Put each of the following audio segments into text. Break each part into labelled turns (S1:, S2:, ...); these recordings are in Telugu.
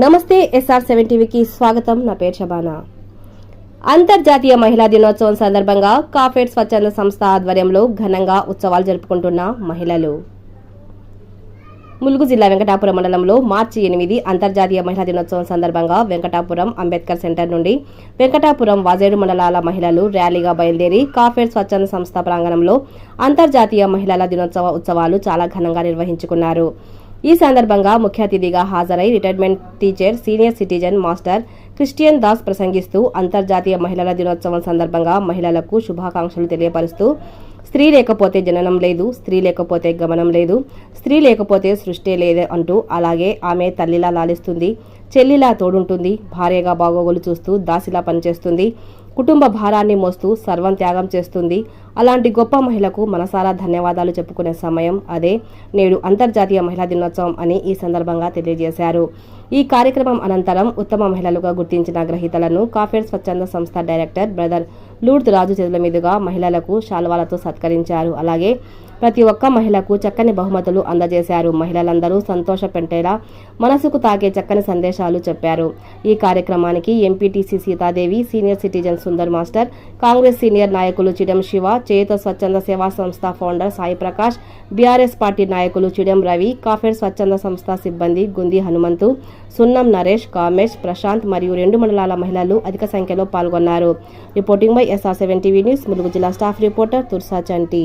S1: నమస్తే ఎస్ఆర్ సెవెన్ టీవీకి స్వాగతం. నా పేరు షబానా. అంతర్జాతీయ మహిళా దినోత్సవం సందర్భంగా కాఫెడ్ స్వచ్ఛంద సంస్థ ఆధ్వర్యంలో ఘనంగా ఉత్సవాలు జరుపుకుంటున్న మహిళలు. ములుగు జిల్లా వెంకటాపురం మండలంలో మార్చి ఎనిమిది అంతర్జాతీయ మహిళా దినోత్సవం సందర్భంగా వెంకటాపురం అంబేద్కర్ సెంటర్ నుండి వెంకటాపురం వాజేడు మండలాల మహిళలు ర్యాలీగా బయలుదేరి కాఫెడ్ స్వచ్ఛంద సంస్థ ప్రాంగణంలో అంతర్జాతీయ మహిళల దినోత్సవ ఉత్సవాలు చాలా ఘనంగా నిర్వహించుకున్నారు. ఈ సందర్భంగా ముఖ్య అతిథిగా హాజరై retirement teacher senior citizen master Christian Das ప్రసంగిస్తూ అంతర్జాతీయ మహిళల దినోత్సవం సందర్భంగా మహిళలకు శుభాకాంక్షలు తెలియపరుస్తూ స్త్రీ లేకపోతే జననం లేదు స్త్రీ లేకపోతే గమనం లేదు స్త్రీ లేకపోతే సృష్టి లేదు అంటూ అలాగే ఆమె తల్లిలా లాలిస్తుంది చెల్లిలా తోడుంటుంది భార్యగా బాగోగులు చూస్తూ దాసిలా పనిచేస్తుంది కుటుంబ భారాన్ని మోస్తూ సర్వం త్యాగం చేస్తుంది. అలాంటి గొప్ప మహిళకు మనసారా ధన్యవాదాలు చెప్పుకునే సమయం అదే. నేడు అంతర్జాతీయ మహిళా దినోత్సవం అని ఈ సందర్భంగా తెలియజేశారు. ఈ కార్యక్రమం అనంతరం ఉత్తమ మహిళలుగా గుర్తించిన గ్రహీతలను కాఫేర్ స్వచ్ఛంద సంస్థ డైరెక్టర్ బ్రదర్ లూర్ద్ రాజు చేతుల మీదుగా మహిళలకు శాల్వాలతో సత్కరించారు. అలాగే ప్రతి ఒక్క మహిళకు చక్కని బహుమతులు అందజేశారు. మహిళలందరూ సంతోష పెంటేలా మనసుకు తాకే చక్కని సందేశాలు చెప్పారు. ఈ కార్యక్రమానికి MPTC Sitadevi senior citizen Sundar master Congress senior నాయకులు చిడం శివ చేత స్వచ్ఛంద సేవా సంస్థ founder Sai Prakash BRS party నాయకులు చిడం రవి కాఫెడ్ స్వచ్ఛంద సంస్థ సిబ్బంది గుంది హనుమంతు సున్నం నరేష్ కామేష్ ప్రశాంత్ మరియు రెండు మండలాల మహిళలు అధిక సంఖ్యలో పాల్గొన్నారు. Reporting by SR seven TV news Mulugu జిల్లా స్టాఫ్ రిపోర్టర్ తుర్సా చంటి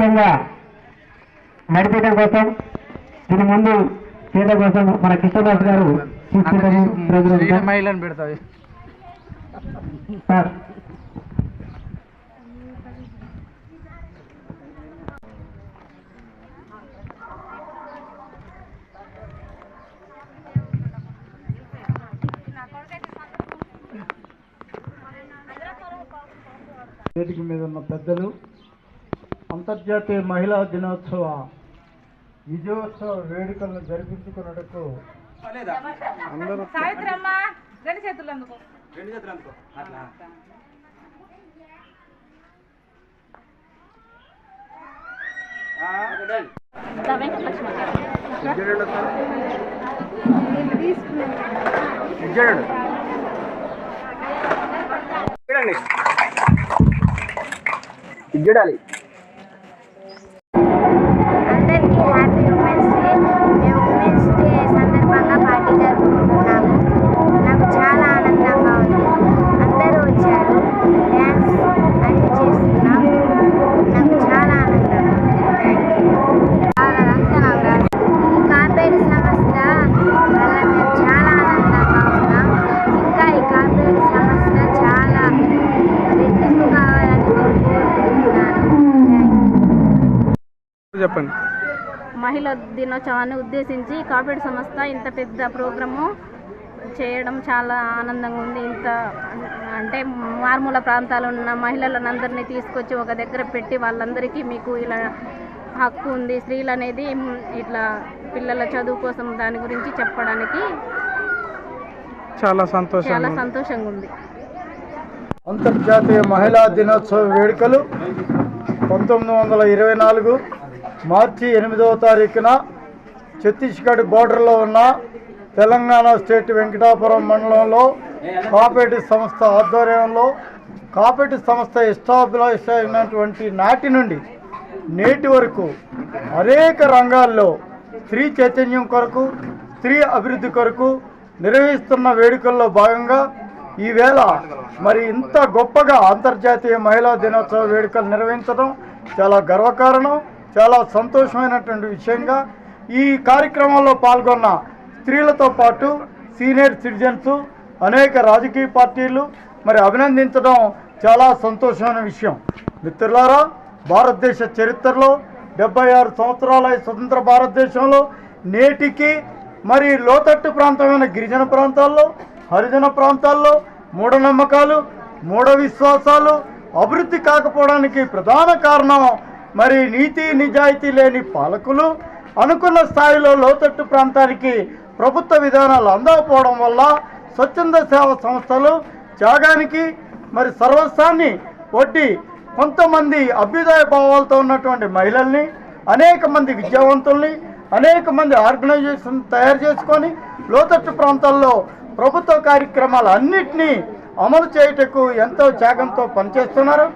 S2: ముఖ్యంగా నడిపేయడం కోసం దీని ముందు చేయడం కోసం మన కృష్ణదాస్ గారు తీసుకుంటారు. సార్.
S3: వేదిక మీద ఉన్న పెద్దలు అంతర్జాతీయ మహిళా దినోత్సవ విజయోత్సవ వేడుకలను జరిపించుకున్నటకు అందరూ
S4: రెండు చేతులు అందుకో.
S3: చెప్పండి.
S4: మహిళా దినోత్సవాన్ని ఉద్దేశించి కార్పొరేట్ సంస్థ ఇంత పెద్ద ప్రోగ్రాము చేయడం చాలా ఆనందంగా ఉంది. ఇంత అంటే మారుమూల ప్రాంతాల్లో ఉన్న మహిళలను అందరినీ తీసుకొచ్చి ఒక దగ్గర పెట్టి వాళ్ళందరికీ మీకు ఇలా హక్కు ఉంది. స్త్రీలు అనేది ఇట్లా పిల్లల చదువు కోసం దాని గురించి చెప్పడానికి
S3: చాలా సంతోషం
S4: చాలా సంతోషంగా ఉంది.
S3: అంతర్జాతీయ మహిళా దినోత్సవ వేడుకలు పంతొమ్మిది వందల ఇరవై నాలుగు మార్చి ఎనిమిదవ తారీఖున ఛత్తీస్గఢ్ బోర్డర్లో ఉన్న తెలంగాణ స్టేట్ వెంకటాపురం మండలంలో కోఆపరేటివ్ సంస్థ ఆధ్వర్యంలో కాపేటి సంస్థ ఎస్టాబ్లిష్ అయినటువంటి నాటి నుండి నేటి వరకు అనేక రంగాల్లో స్త్రీ చైతన్యం కొరకు స్త్రీ అభివృద్ధి కొరకు నిర్వహిస్తున్న వేడుకల్లో భాగంగా ఈవేళ మరి ఇంత గొప్పగా అంతర్జాతీయ మహిళా దినోత్సవ వేడుకలు నిర్వహించడం చాలా గర్వకారణం. చాలా సంతోషమైనటువంటి విషయంగా ఈ కార్యక్రమంలో పాల్గొన్న స్త్రీలతో పాటు సీనియర్ సిటిజన్స్ అనేక రాజకీయ పార్టీలు మరి అభినందించడం చాలా సంతోషమైన విషయం. మిత్రులారా భారతదేశ చరిత్రలో డెబ్బై ఆరు సంవత్సరాల స్వతంత్ర భారతదేశంలో నేటికి మరి లోతట్టు ప్రాంతమైన గిరిజన ప్రాంతాల్లో హరిజన ప్రాంతాల్లో మూఢనమ్మకాలు మూఢ విశ్వాసాలు అభివృద్ధి కాకపోవడానికి ప్రధాన కారణం మరి నీతి నిజాయితీ లేని పాలకులు అనుకున్న స్థాయిలో లోతట్టు ప్రాంతానికి ప్రభుత్వ విధానాలు అందకపోవడం వల్ల స్వచ్ఛంద సేవా సంస్థలు త్యాగానికి మరి సర్వస్వాన్ని ఒడ్డి కొంతమంది అభ్యుదయ భావాలతో ఉన్నటువంటి మహిళల్ని అనేక మంది విద్యావంతుల్ని అనేక మంది ఆర్గనైజేషన్ తయారు చేసుకొని లోతట్టు ప్రాంతాల్లో ప్రభుత్వ కార్యక్రమాలు అన్నిటినీ అమలు చేయుటకు ఎంతో త్యాగంతో పనిచేస్తున్నారు.